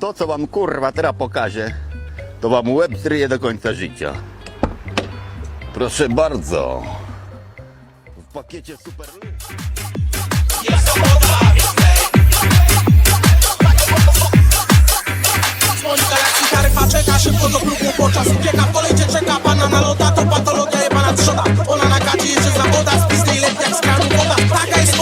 To co wam kurwa teraz pokażę, to wam łeb zryje do końca życia. Proszę bardzo. W pakiecie super... Taryfa czeka szybko do klubu, bo czas W kolejce czeka pana na loda, to patologia jebana trzoda Ona na gaci jedzie za z pizdy i jak z kranu woda Taka jest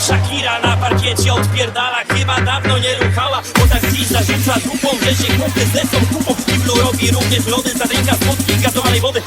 Shakira na parkiecie odpierdala Chyba dawno nie ruchała Bo tak dziś zarzuca dupą, że się kupy zlecą tupą. W kiblu robi również lody z ręka z wodki gazowanej wody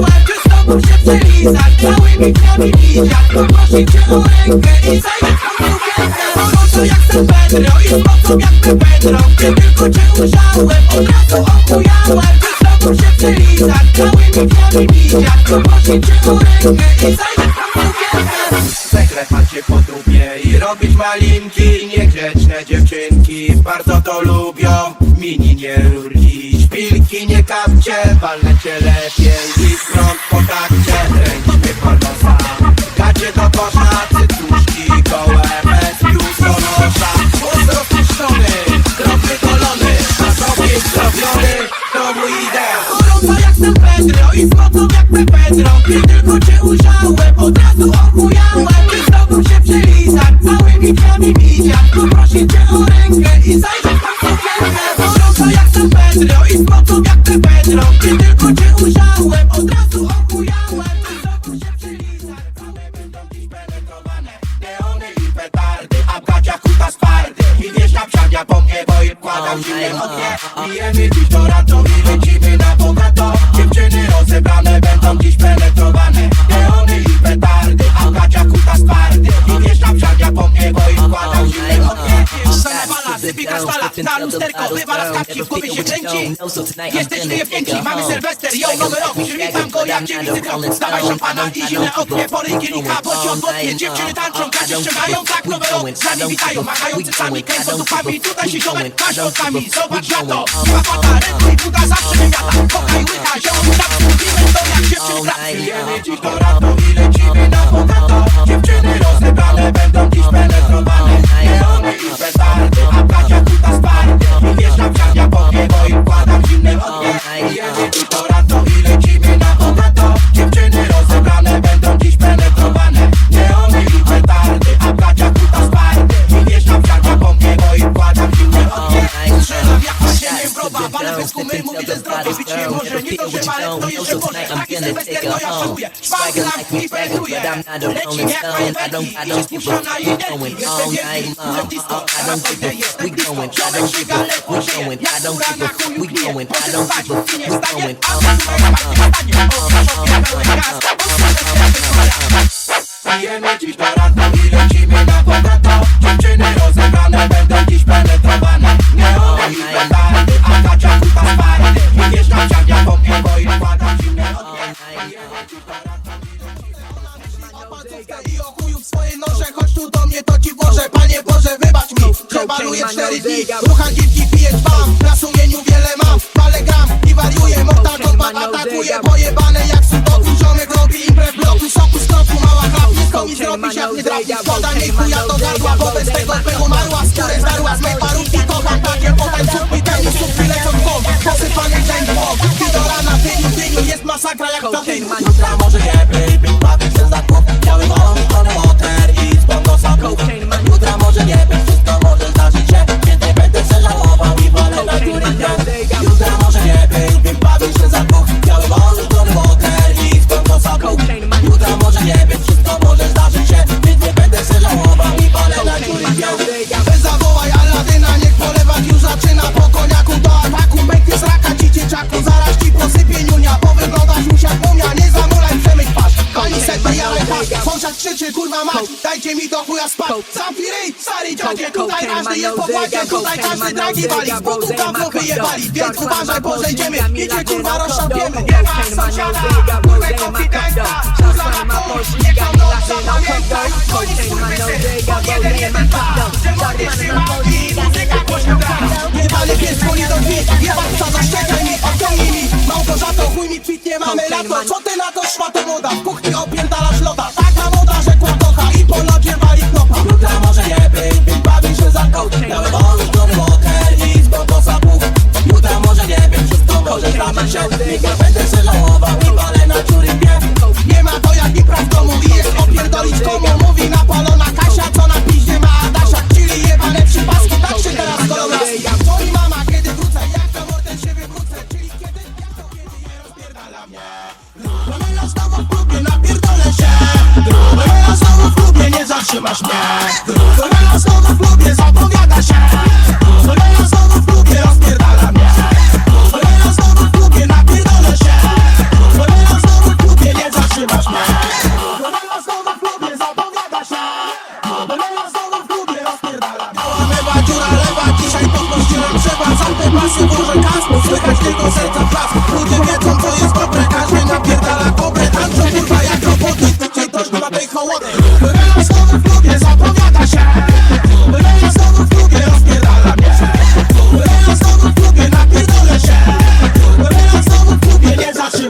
Markę z tobą się przelizać Całymi dniami liziak Podnosi cię o rękę i zajechał drugę Mocno jak San Pedro i mocno jak Pedro? Gdy tylko cię ujrzałem od razu ochujałem Z tobą się przelizać Całymi dniami liziak Podnosi cię o rękę i zajechał drugę Sekretarz się podrubie i robić malinki. Niegrzeczne dziewczynki bardzo to lubią. Mini nie pilki nie kapcie Palne cię lepiej Jesteśmy niepiękni, mamy Sylwester, ją nowy rok Brzmi mam go jak dziewicy krok Dawaj szampana i zimne ognie Polej kielika, bądź odwrotnie Dziewczyny tanczą, gacie ściągają Tak nowy rok, z nami witają Machając cycami, kręcą dupami Tutaj się ziomek, masz oczami Zobacz na to, chyba fata Ręku i buda zawsze wymiata Koka i łyka, zioło i tak Mówimy to jak dziewczyny brat Jemy dziś do ratu i lecimy na bogato Dziewczyny rozebrane będą dziś penetrowane. Mielony i petardy, a Puszczam dziadzia pod niego i wkładam zimne wodnie Jedzie I don't know what's going I don't, I don't give a fuck. We going all night long. I don't give a fuck. We going. I don't give a fuck. We going. I don't give a fuck. We going. I don't give a fuck. We going all night long. Tiene chicharata y la chimena pojebane jak subotu Ziomek robi imprę w bloku, soku stopu Mała chlapnie, to mi zrobisz jak nie trafi Skoda, nie chuja do gardła, wobec tego pego marła Skórę zdarła z mej parówki, kocham takie Potańców mi temu, supy lecą w bok Posypany dzień w bok, Jest masakra jak w jest popłakiem, tutaj każdy dragi wali Z butów dawno wyjebali, więc uważaj, bo zejdziemy. Idzie kurwa, rozszampiemy Nie ma sąsiada, kurwę konfidenta Szuzla na kość, niech tam dobrze pamiętaj Koniec kurwysy, od jeden jeden dwa Żywotnie szymaki, muzyka głośno gra Nie wali pies, boli do drzwi Jebać co zaszczekaj mi, odciągnij mi. Małgorzato, chuj mi kwitnie, mamy lato. Co ty na to, szmato młoda W kuchni opierdalasz lota. Zabrał ten telefon z boku zapów może nie wiem wszystko, może się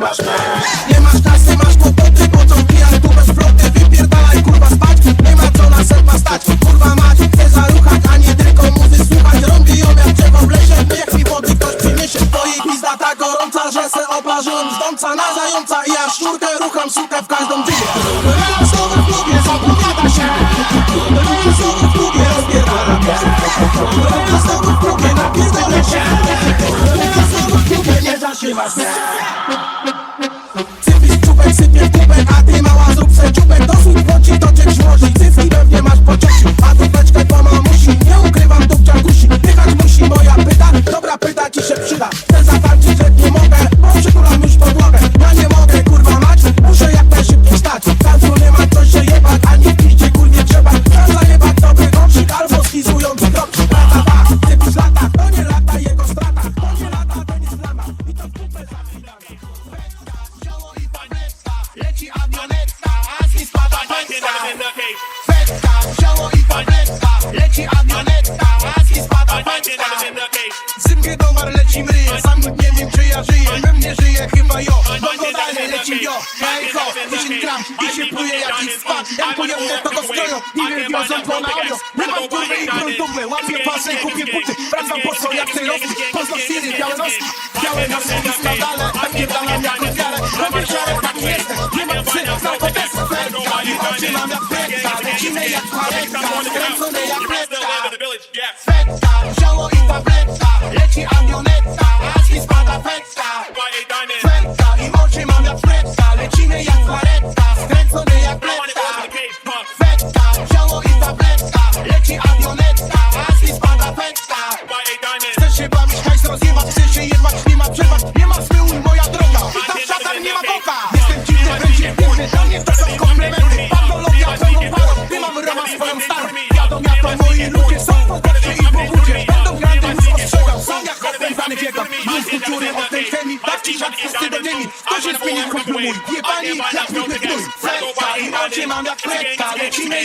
my Zingiedowar leci mryje Sam nie wiem czy ja żyję We mnie żyje chyba jo. Bo dalej leci jo. Hej ho, 10 gram I się pluje jakiś spad Jak pojemne to go stroją I wywiozą to na ojo Nie. mam kurwy i prądówę Łapię pasę, kupię buty. Wracam po co jak chcę rosy Poza Syry, białe nosy. Białe nosy i skandale A nie. dalam jako wiarę Robię żarę, taki jestem. Nie. Mam psy, znam potestę Flętka I oczy mam jak pętka Lecimy jak palenka Skręcone jak plecka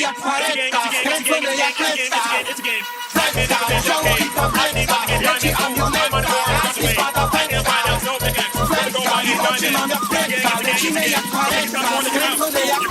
jak faretta. Skręcone jak letta Zetta, wziął i tabletta Leci amionetta, raz i spada pęta Zetta, i oczy mam jak pęta Lecimy jak faretta. Skręcone jak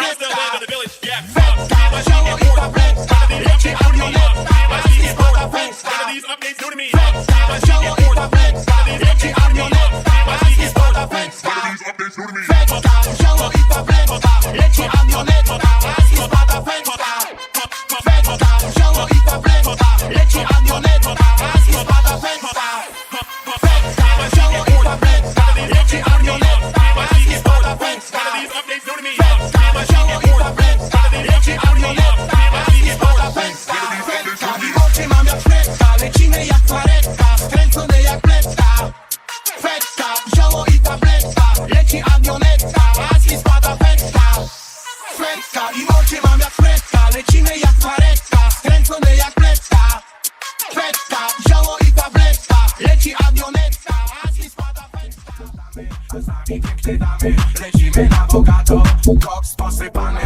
Czasami piękne damy, lecimy na bogato Koks posypany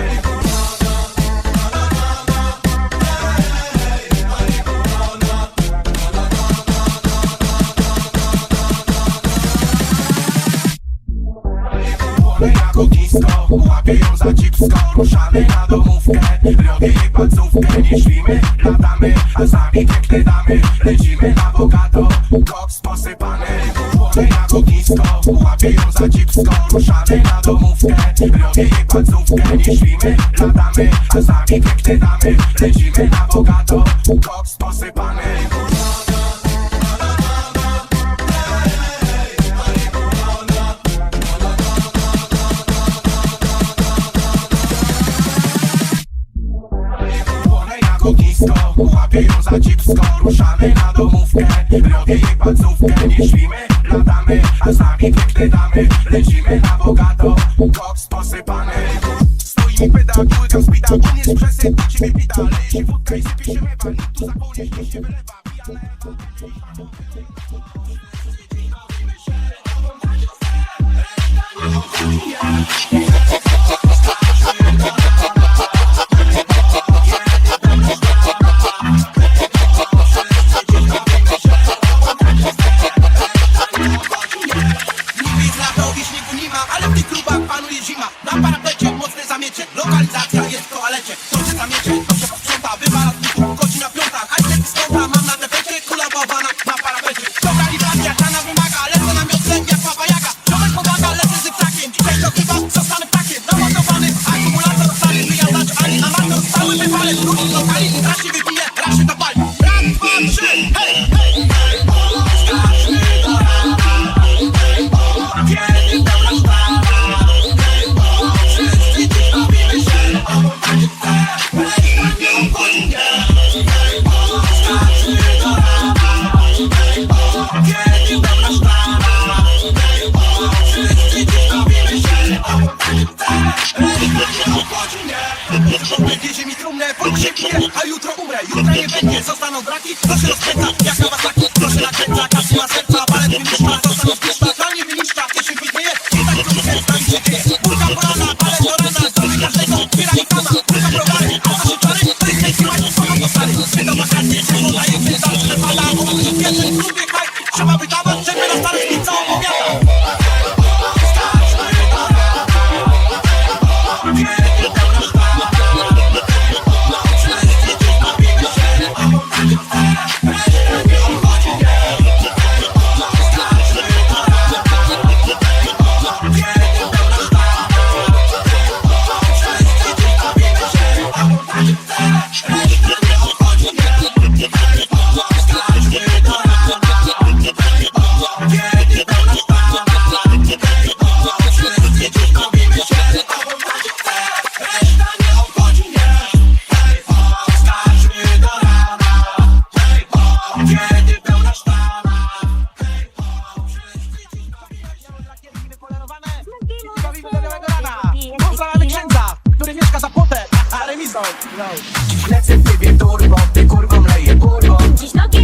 jako disco Łapię ją za cipsko, ruszamy na domówkę Robię jej palcówkę, nie ślimy, latamy A sami piękne damy, lecimy na bogato Koks Ruszamy na ognisko, łapię ją za dziwsko Ruszamy na domówkę, robię jej palcówkę Nie ślimy, latamy, a sami piękne damy Lecimy na bogato, koks posypany Łapię ją za dziwsko, ruszamy na domówkę Robię jej palcówkę, nie ślimy zaglądamy A sami piękne damy Lecimy na bogato Koks posypany. Stoi mi pyda, kulkam spida On jest przesyp, tak się pita. Leje wódka i sypie się mewa tu za koleś się wylewa. Pijane ewa, Yeah. nie ma, ale w Lecę w ciebie turbo, ty kurwą leję kurwą. Dziś nogi